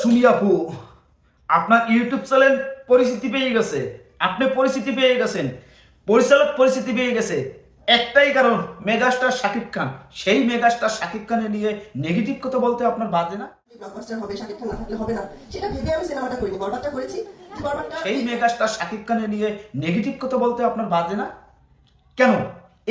সুমি আপু আপনার YouTube channel পরিচিতি পেয়ে গেছে। আপনি পরিচিতি পেয়ে গেছেন। পরিচালক পরিচিতি পেয়ে গেছে। একটাই কারণ মেগাস্টার শাকিব খান। সেই মেগাস্টার শাকিব খানের নিয়ে নেগেটিভ কথা বলতে আপনার বাজে না? হবে শাকিব খান না থাকলে হবে না। সেটা ভেবে আমি সিনেমাটা করিনি বরবাদটা করেছি। সেই মেগাস্টার শাকিব খানের নিয়ে নেগেটিভ কথা বলতে আপনার বাজে না? কেন?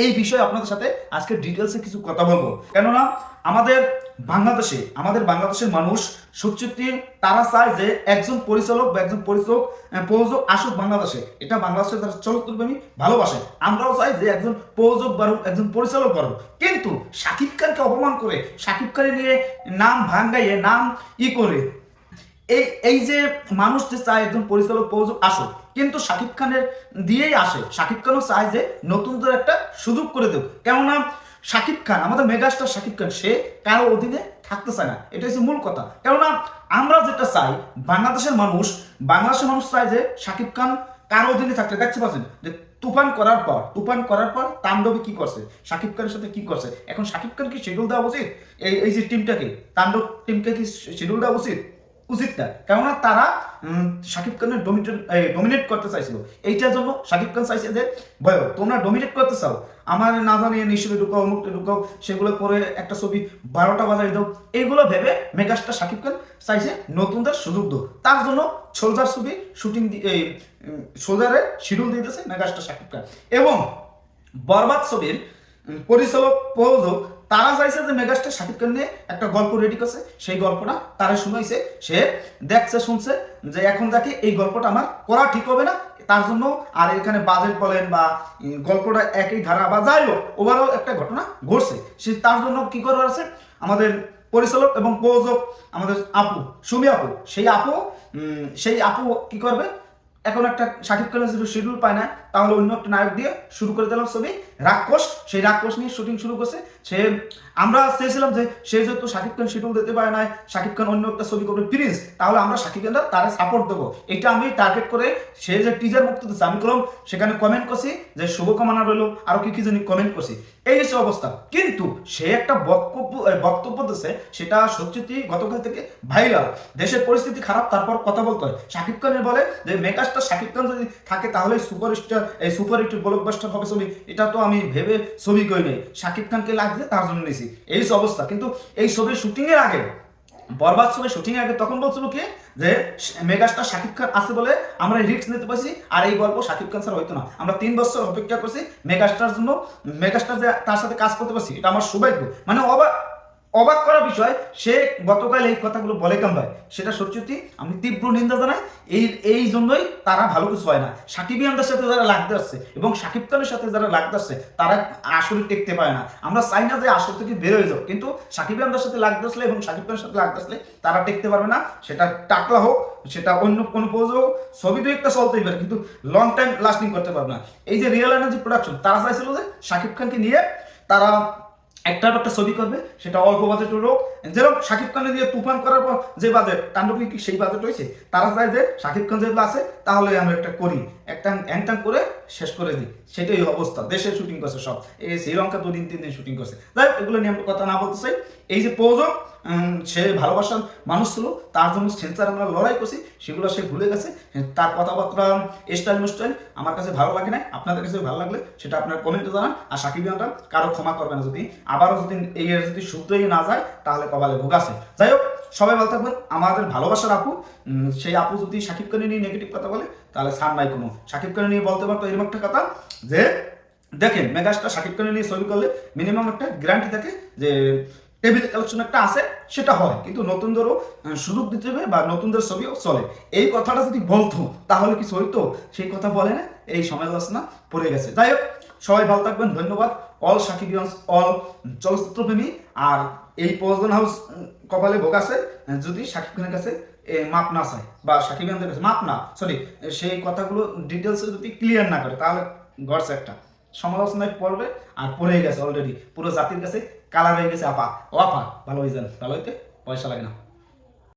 এই বিষয়ে আপনাদের সাথে আজকে ডিটেলসে কিছু কথা বলব। কেননা আমাদের বাংলাদেশে, আমাদের বাংলাদেশের মানুষ সত্যি তারা চায় যে একজন পরিচালক বা একজন পরিচালক প্রযোজক আসুক বাংলাদেশে। এটা বাংলাদেশের যারা চলচ্চিত্রপ্রেমী ভালোবাসে, আমরাও চাই যে একজন প্রযোজক বাড়ুক, একজন পরিচালক বাড়ুক। কিন্তু শাকিব খানকে অপমান করে, শাকিব খানের নিয়ে নাম ভাঙ্গাইয়ে, নাম ই করে, এই এই যে মানুষ যে চায় একজন পরিচালক, প্রযোজক আসুক, কিন্তু শাকিব খানের দিয়েই আসে। শাকিব খানও চায় যে নতুনদের একটা সুযোগ করে দেব কেননা শাকিব খান, আমাদের মেগাস্টার শাকিব খান, সে কারও অধীনে থাকতে চায় না। এটা হচ্ছে মূল কথা। কেননা, আমরা যেটা চাই, বাংলাদেশের মানুষ বাংলাদেশের মানুষ চায় যে শাকিব খান কারও অধীনে থাকলে দেখতে পাচ্ছেন, যে তুফান করার পর, তুফান করার পর তাণ্ডবে কি করছে? শাকিব খানের সাথে কি করছে? এখন শাকিব খান কি শিডিউল দেওয়া উচিত? এই এই যে টিমটাকে তাণ্ডব টিমকে কি শিডিউল দেওয়া উচিত? উচিত না কেননা তারা শাকিব খানের ডোমিনেট করতে চাইছিল। এইটার জন্য শাকিব খান চাইছে যে ভয় তোমরা ডোমিনেট করতে চাও। আমার না জানিয়ে নিশ্চয়ই ঢুকাও মুখটা ঢুকাও সেগুলো করে একটা ছবি বারোটা বাজাই দাও। এইগুলো ভেবে মেগাস্টার শাকিব খান চাইছে নতুনদের সুযোগ দো তার জন্য সোলজার ছবি শুটিং এই সোলজারের শিডিউল দিয়ে দিয়েছে মেগাস্টার শাকিব খান। এবং বরবাদ ছবির পরিচালক, প্রযোজক তারা চাইছে যে মেগাস্টার শাকিব খান নিয়ে একটা গল্প রেডি করছে। সেই গল্পটা তারা শুনাইছে। সে দেখছে, শুনছে যে এখন দেখে এই গল্পটা আমার করা ঠিক হবে না, তার জন্য আর এখানে বাজেট বলেন বা গল্পটা একই ধারা বা যাই হোক ওভারঅল একটা ঘটনা ঘটছে। সে তার জন্য কি করার আছে? আমাদের পরিচালক এবং প্রযোজক আমাদের আপু, সুমি আপু। সেই আপু সেই আপু কি করবে? এখন একটা শাকিব খানের যদি শিডিউল পায় না, তাহলে অন্য একটা নায়ক দিয়ে শুরু করে দিলাম ছবি। রাক্ষস, সেই রাক্ষস নিয়ে শুটিং শুরু করছে। সে, আমরা চেয়েছিলাম যে সে যেহেতু শাকিব খান শিডিউল দিতে পারে না শাকিব খান অন্য একটা ছবি করবে প্রিন্স তাহলে আমরা শাকিব খানটা তারা সাপোর্ট দেবো। এটা আমি টার্গেট করে সে যে টিজার মুক্ত দিচ্ছে, আমি করলাম সেখানে কমেন্ট করছি যে শুভকামনা রইল, আরও কি কি জানি কমেন্ট করছি। এই হচ্ছে অবস্থা। কিন্তু সে একটা বক্তব্য বক্তব্য দিচ্ছে সেটা সত্যি গতকাল থেকে ভাইরাল দেশের পরিস্থিতি খারাপ, তারপর কথা বলতে হয়। শাকিব খানের বলে যে মেগাস্টার শাকিব খান যদি থাকে তাহলে সুপার স্টার এই সুপার হিট ব্লকবাস্টার হবে ছবি। এটা তো আমি ভেবে ছবি কই নাই। শাকিব খানকে লাগছে তার জন্য নিয়েছি এই অবস্থা। কিন্তু এই ছবির শুটিং এর আগে, বরবাদ ছবি শুটিং আগে তখন বলছিল কি যে, মেগাস্টার শাকিব খান আছে বলে আমরা রিস্ক নিতে পারছি, আর এই গল্প শাকিব খান স্যার হইতো না। আমরা তিন বছর অপেক্ষা করছি মেগাস্টার জন্য, মেগাস্টার যে তার সাথে কাজ করতে পারছি, এটা আমার সৌভাগ্য। মানে অবাক অবাক করার বিষয়, সে গতকাল এই কথাগুলো বলে কেন ভাই সেটা সত্যি আমি তীব্র নিন্দা জানাই। এই এই জন্যই তারা ভালো কিছু হয় না। সাকিব ইয়ানদের সাথে যারা লাগতে আসছে এবং সাকিব খানের সাথে যারা লাগতে আসছে তারা আসলে টেকতে পারে না। আমরা চাই না যে আসল থেকে বের হয়ে যাও কিন্তু সাকিব ইয়ানদের সাথে লাগতে আসলে এবং সাকিব খানের সাথে লাগতে আসলে তারা টেকতে পারবে না। সেটা টাকলা হোক, সেটা অন্য কোনো পোজ হোক, ছবি তো একটা চলতেই পারে, কিন্তু লং টাইম লাস্টিং করতে পারবে না। এই যে রিয়েল এনার্জি প্রোডাকশন তারা চাইছিল যে সাকিব খানকে নিয়ে তারা একটার একটা ছবি করবে সেটা অল্প বাজেট হোক যেরকম শাকিব খানের দিয়ে তুফান করার পর যে বাজেট তাণ্ডবী কি সেই বাজেট হয়েছে তারা চায় যে শাকিব খান যেগুলো আছে তাহলে আমরা একটা করি একটা অ্যাংটাং করে শেষ করে দিই। সেটাই অবস্থা দেশে শুটিং করছে সব। এই শ্রীলঙ্কা দুদিন তিন দিন শুটিং করছে। যাই এগুলো নিয়ে আমরা কথা না বলতে চাই। এই যে প্রযোজক উম, সে ভালোবাসার মানুষ ছিল, তার জন্য সেন্সার আমরা লড়াই করছি, সেগুলো সে ভুলে গেছে। তার কথাবার্তা স্টাইল স্টাইল আমার কাছে ভালো লাগে না আপনাদের কাছে ভালো লাগলে সেটা আপনার কমেন্টে জানান। আর সাকিব ইয়ানরা কারও ক্ষমা করবে না। যদি আবারও যদি এই যদি শুদ্ধই না যায়, তাহলে কপালে ভোগাছে যাই হোক, সবাই ভালো থাকবেন। আমাদের ভালোবাসার আপু সেই আপু যদি সাকিব খানের নিয়ে নেগেটিভ কথা বলে, তাহলে সার নাই কোনো। সাকিব খানের নিয়ে বলতে পারতো এরকম একটা কথা যে, দেখেন মেগাস্টার সাকিব খানের নিয়ে ছবি করলে মিনিমাম একটা গ্যারান্টি থাকে যে টেবিল কালেকশন একটা আছে, সেটা হয়। কিন্তু নতুনদেরও সুযোগ দিতে হবে বা নতুনদের ছবিও চলে। এই কথাটা যদি বলতো, তাহলে কি চলতো? সেই কথা বলে না, এই সমালোচনা পড়ে গেছে। যাই হোক, সবাই ভালো থাকবেন, ধন্যবাদ। অল সাকিবিয়ান্স অল চলচ্চিত্রপ্রেমী, আর এই প্রযোজন হাউস কপালে ভোগ আছে, যদি সাকিব খানের কাছে মাপ না চায়, বা সাকিব খানের কাছে মাপ না সরি সেই কথাগুলো ডিটেলসে যদি ক্লিয়ার না করে, তাহলে গড়ছে একটা। সমালোচনায় পড়বে আর পড়ে গেছে অলরেডি পুরো জাতির কাছে কালার হয়ে গেছে, আপা। ও আপা, ভালো হয়ে যান ভালো হইতে পয়সা লাগে না।